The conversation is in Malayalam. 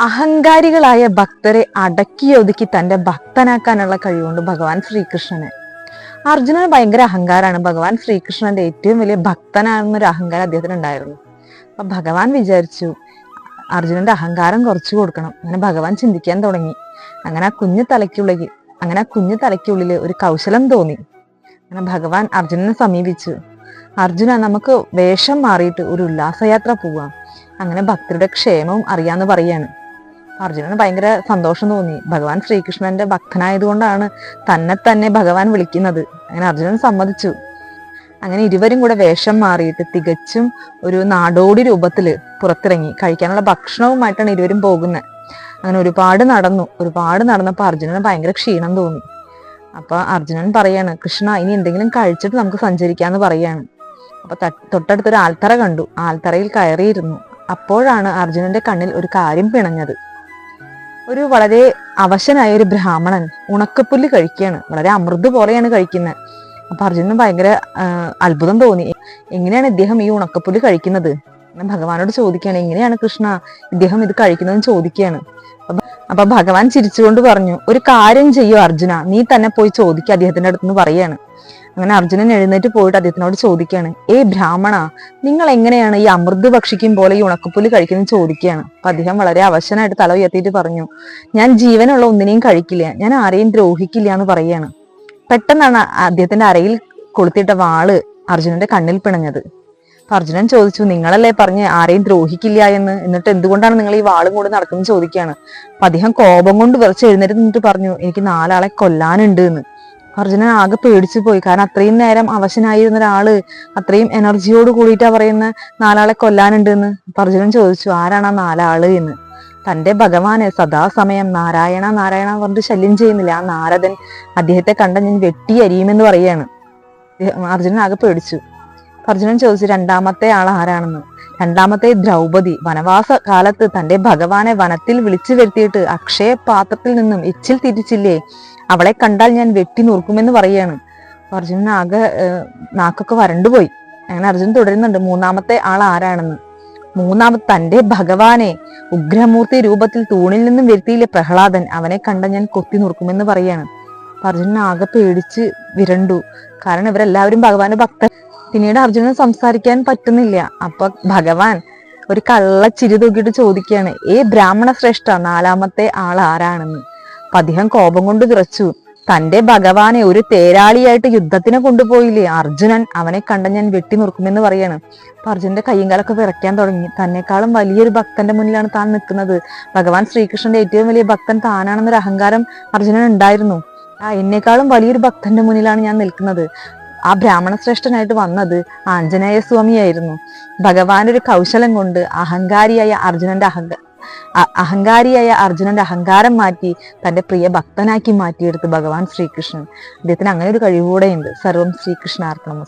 അഹങ്കാരികളായ ഭക്തരെ അടക്കി ഒതുക്കി തന്റെ ഭക്തനാക്കാനുള്ള കഴിവുണ്ട് ഭഗവാൻ ശ്രീകൃഷ്ണന്. അർജുനന് ഭയങ്കര അഹങ്കാരാണ് ഭഗവാൻ ശ്രീകൃഷ്ണന്റെ ഏറ്റവും വലിയ ഭക്തനാണെന്നൊരു അഹങ്കാരം അദ്ദേഹത്തിന് ഉണ്ടായിരുന്നു. അപ്പൊ ഭഗവാൻ വിചാരിച്ചു അർജുനന്റെ അഹങ്കാരം കുറച്ചു കൊടുക്കണം. അങ്ങനെ ഭഗവാൻ ചിന്തിക്കാൻ തുടങ്ങി. അങ്ങനെ ആ കുഞ്ഞു തലയ്ക്കുള്ളിൽ അങ്ങനെ ആ കുഞ്ഞു തലയ്ക്കുള്ളിൽ ഒരു കൗശലം തോന്നി. അങ്ങനെ ഭഗവാൻ അർജുനനെ സമീപിച്ചു. അർജുന നമുക്ക് വേഷം മാറിയിട്ട് ഒരു ഉല്ലാസയാത്ര പോവാം. അങ്ങനെ ഭക്തരുടെ ക്ഷേമവും അറിയാന്ന് പറയാണ്. അർജുനന് ഭയങ്കര സന്തോഷം തോന്നി. ഭഗവാൻ ശ്രീകൃഷ്ണന്റെ ഭക്തനായതുകൊണ്ടാണ് തന്നെ തന്നെ ഭഗവാൻ വിളിക്കുന്നത്. അങ്ങനെ അർജുനൻ സമ്മതിച്ചു. അങ്ങനെ ഇരുവരും കൂടെ വേഷം മാറിയിട്ട് തികച്ചും ഒരു നാടോടി രൂപത്തിൽ പുറത്തിറങ്ങി. കഴിക്കാനുള്ള ഭക്ഷണവുമായിട്ടാണ് ഇരുവരും പോകുന്നത് അങ്ങനെ ഒരുപാട് നടന്നു. ഒരുപാട് നടന്നപ്പോൾ അർജുനന് ഭയങ്കര ക്ഷീണം തോന്നി. അപ്പൊ അർജുനൻ പറയാണ് കൃഷ്ണ ഇനി എന്തെങ്കിലും കഴിച്ചിട്ട് നമുക്ക് സഞ്ചരിക്കാന്ന് പറയാണ്. അപ്പൊ തൊട്ടടുത്തൊരു ആൽത്തറ കണ്ടു. ആൽത്തറയിൽ കയറിയിരുന്നു. അപ്പോഴാണ് അർജുനന്റെ കണ്ണിൽ ഒരു കാര്യം പിണഞ്ഞത്. ഒരു വളരെ അവശനായ ഒരു ബ്രാഹ്മണൻ ഉണക്കപ്പുല്ല് കഴിക്കുകയാണ്. വളരെ അമൃത് പോലെയാണ് കഴിക്കുന്നത്. അപ്പൊ അർജുനും ഭയങ്കര അത്ഭുതം തോന്നി. എങ്ങനെയാണ് ഇദ്ദേഹം ഈ ഉണക്കപ്പുല്ല് കഴിക്കുന്നത്? ഭഗവാനോട് ചോദിക്കുകയാണ് എങ്ങനെയാണ് കൃഷ്ണ ഇദ്ദേഹം ഇത് കഴിക്കുന്നതെന്ന് ചോദിക്കുകയാണ്. അപ്പൊ- അപ്പൊ ഭഗവാൻ ചിരിച്ചുകൊണ്ട് പറഞ്ഞു ഒരു കാര്യം ചെയ്യൂ അർജുന നീ തന്നെ പോയി ചോദിക്കുക അദ്ദേഹത്തിന്റെ അടുത്ത് നിന്ന് പറയാണ്. അങ്ങനെ അർജുനൻ എഴുന്നേറ്റ് പോയിട്ട് അദ്ദേഹത്തിനോട് ചോദിക്കുകയാണ് ഏ ബ്രാഹ്മണ നിങ്ങൾ എങ്ങനെയാണ് ഈ അമൃത് ഭക്ഷിക്കും പോലെ ഈ ഉണക്കപ്പുല്ല് കഴിക്കുന്നത്? ചോദിക്കുകയാണ്. അപ്പൊ അദ്ദേഹം വളരെ അവശനായിട്ട് തല ഉയർത്തിയിട്ട് പറഞ്ഞു ഞാൻ ജീവനുള്ള ഒന്നിനെയും കഴിക്കില്ല ഞാൻ ആരെയും ദ്രോഹിക്കില്ല എന്ന് പറയാണ്. പെട്ടെന്നാണ് അദ്ദേഹത്തിന്റെ അരയിൽ കൊളുത്തിയിട്ട വാൾ അർജുനന്റെ കണ്ണിൽ പിണഞ്ഞത്. അർജുനൻ ചോദിച്ചു നിങ്ങളല്ലേ പറഞ്ഞ് ആരെയും ദ്രോഹിക്കില്ല എന്ന്? എന്നിട്ട് എന്തുകൊണ്ടാണ് നിങ്ങൾ ഈ വാളും കൊണ്ട് നടക്കുന്നത് ചോദിക്കുകയാണ്? അപ്പൊ അദ്ദേഹം കോപം കൊണ്ട് വിറച്ച് എഴുന്നേറ്റ് നിന്നിട്ട് പറഞ്ഞു എനിക്ക് നാലാളെ കൊല്ലാനുണ്ട് എന്ന്. അർജുനൻ ആകെ പേടിച്ചു പോയി കാരണം അത്രയും നേരം അവശനായിരുന്ന ഒരാൾ അത്രയും എനർജിയോട് കൂടിയിട്ടാ പറയുന്ന നാലാളെ കൊല്ലാനുണ്ട് എന്ന്. അർജുനൻ ചോദിച്ചു ആരാണ് ആ നാലാൾ എന്ന്? തന്റെ ഭഗവാനെ സദാസമയം നാരായണ നാരായണ പറഞ്ഞിട്ട് ശല്യം ചെയ്യുന്നില്ല. ആ നാരദൻ അദ്ദേഹത്തെ കണ്ട ഞാൻ വെട്ടി അരിയുമെന്ന് പറയാണ് അർജുനൻ ആകെ പേടിച്ചു. അർജുനൻ ചോദിച്ചു രണ്ടാമത്തെ ആൾ ആരാണെന്ന് രണ്ടാമത്തെ ദ്രൗപദി. വനവാസ കാലത്ത് തന്റെ ഭഗവാനെ വനത്തിൽ വിളിച്ചു വരുത്തിയിട്ട് അക്ഷയ പാത്രത്തിൽ നിന്നും എച്ചിൽ തിരിച്ചില്ലേ? അവളെ കണ്ടാൽ ഞാൻ വെട്ടി നുറുക്കുമെന്ന് പറയാണ്. അർജുനൻ ആകെ നാക്കൊക്കെ വരണ്ടുപോയി അങ്ങനെ അർജുനൻ തുടരുന്നുണ്ട് മൂന്നാമത്തെ ആൾ ആരാണെന്ന്? മൂന്നാമത് തന്റെ ഭഗവാനെ ഉഗ്രമൂർത്തി രൂപത്തിൽ തൂണിൽ നിന്നും വരുത്തിയില്ലേ പ്രഹ്ലാദൻ? അവനെ കണ്ട ഞാൻ കൊത്തി നുറുക്കുമെന്ന് പറയാണ്. അർജുനൻ ആകെ പേടിച്ച് വിരണ്ടു. കാരണം ഇവരെല്ലാവരും ഭഗവാന്റെ ഭക്തർ പിന്നീട് അർജുനൻ സംസാരിക്കാൻ പറ്റുന്നില്ല. അപ്പൊ ഭഗവാൻ ഒരു കള്ള ചിരി തൂക്കിയിട്ട് ചോദിക്കുകയാണ് ഏ ബ്രാഹ്മണ ശ്രേഷ്ഠ നാലാമത്തെ ആൾ ആരാണെന്ന്? അപ്പൊ അദ്ദേഹം കോപം കൊണ്ട് വിറച്ചു തന്റെ ഭഗവാനെ ഒരു തേരാളിയായിട്ട് യുദ്ധത്തിന് കൊണ്ടുപോയില്ലേ? അർജുനൻ അവനെ കണ്ട ഞാൻ വെട്ടി നുറുക്കുമെന്ന് പറയാണ്. അപ്പൊ അർജുനന്റെ കയ്യും കാലൊക്കെ വിറയ്ക്കാൻ തുടങ്ങി. തന്നെക്കാളും വലിയൊരു ഭക്തന്റെ മുന്നിലാണ് താൻ നിൽക്കുന്നത്. ഭഗവാൻ ശ്രീകൃഷ്ണന്റെ ഏറ്റവും വലിയ ഭക്തൻ താനാണെന്നൊരു അഹങ്കാരം അർജുനൻ ഉണ്ടായിരുന്നു ആ എന്നെക്കാളും വലിയൊരു ഭക്തന്റെ മുന്നിലാണ് ഞാൻ നിൽക്കുന്നത്. ആ ബ്രാഹ്മണ ശ്രേഷ്ഠനായിട്ട് വന്നത് ആഞ്ജനേയ സ്വാമിയായിരുന്നു. ഭഗവാൻ ഒരു കൗശലം കൊണ്ട് അഹങ്കാരിയായ അർജുനന്റെ അഹങ്ക അഹങ്കാരിയായ അർജുനന്റെ അഹങ്കാരം മാറ്റി തന്റെ പ്രിയ ഭക്തനാക്കി മാറ്റിയെടുത്ത് ഭഗവാൻ ശ്രീകൃഷ്ണൻ. അദ്ദേഹത്തിന് അങ്ങനെ ഒരു കഴിവുകൂടെയുണ്ട് സർവം ശ്രീകൃഷ്ണാർപ്പണം